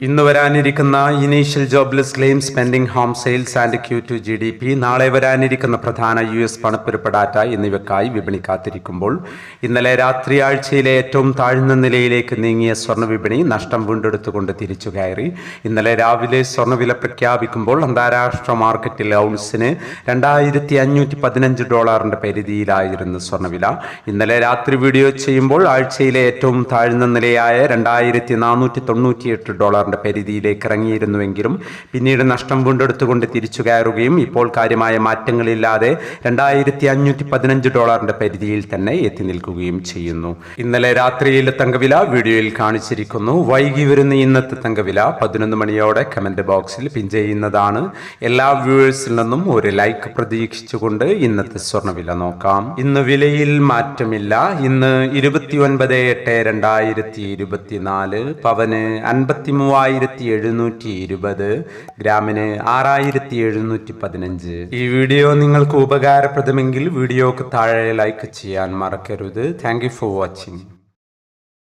ഇന്ന് വരാനിരിക്കുന്ന initial jobless claims pending home sales and Q two G D P നാളെ വരാനിരിക്കുന്ന പ്രധാന യു എസ് പണപ്പെരുപ്പ് ഡാറ്റ എന്നിവയ്ക്കായി വിപണി കാത്തിരിക്കുമ്പോൾ ഇന്നലെ രാത്രി ആഴ്ചയിലെ ഏറ്റവും താഴ്ന്ന നിലയിലേക്ക് നീങ്ങിയ സ്വർണ വിപണി നഷ്ടം വീണ്ടെടുത്തുകൊണ്ട് തിരിച്ചു കയറി. ഇന്നലെ രാവിലെ സ്വർണവില പ്രഖ്യാപിക്കുമ്പോൾ അന്താരാഷ്ട്ര മാർക്കറ്റിൽ ഔൺസിന് രണ്ടായിരത്തി അഞ്ഞൂറ്റി പതിനഞ്ച് ഡോളറിന്റെ പരിധിയിലായിരുന്നു സ്വർണവില ഇന്നലെ രാത്രി വീഡിയോ ചെയ്യുമ്പോൾ ആഴ്ചയിലെ ഏറ്റവും താഴ്ന്ന നിലയായ രണ്ടായിരത്തി നാനൂറ്റി തൊണ്ണൂറ്റിയെട്ട് ഡോളറിന്റെ പരിധിയിലേക്ക് ഇറങ്ങിയിരുന്നുവെങ്കിലും പിന്നീട് നഷ്ടം വീണ്ടെടുത്തുകൊണ്ട് തിരിച്ചു കയറുകയും ഇപ്പോൾ കാര്യമായ മാറ്റങ്ങളില്ലാതെ രണ്ടായിരത്തി അഞ്ഞൂറ്റി പതിനഞ്ച് ഡോളറിന്റെ പരിധിയിൽ തന്നെ എത്തി നിൽക്കുകയും ചെയ്യുന്നു. ഇന്നലെ രാത്രിയിലെ തങ്കവില വീഡിയോയിൽ കാണിച്ചിരിക്കുന്നു. വൈകി വരുന്ന ഇന്നത്തെ തങ്കവില പതിനൊന്ന് മണിയോടെ കമന്റ് ബോക്സിൽ പിൻ ചെയ്യുന്നതാണ്. എല്ലാ വ്യൂവേഴ്സിൽ നിന്നും ഒരു ലൈക്ക് പ്രതീക്ഷിച്ചുകൊണ്ട് ഇന്നത്തെ സ്വർണവില നോക്കാം. ഇന്ന് വിലയിൽ മാറ്റമില്ല. ഇന്ന് ഇരുപത്തി ഒൻപത് എട്ട് രണ്ടായിരത്തി ഇരുപത്തിനാല് പവന് അൻപത്തി മൂവായിരത്തി എഴുന്നൂറ്റി ഇരുപത് ഗ്രാമിന് ആറായിരത്തി എഴുന്നൂറ്റി പതിനഞ്ച് ഈ വീഡിയോ നിങ്ങൾക്ക് ഉപകാരപ്രദമെങ്കിൽ വീഡിയോക്ക് താഴെ ലൈക്ക് ചെയ്യാൻ മറക്കരുത്. Thank you for watching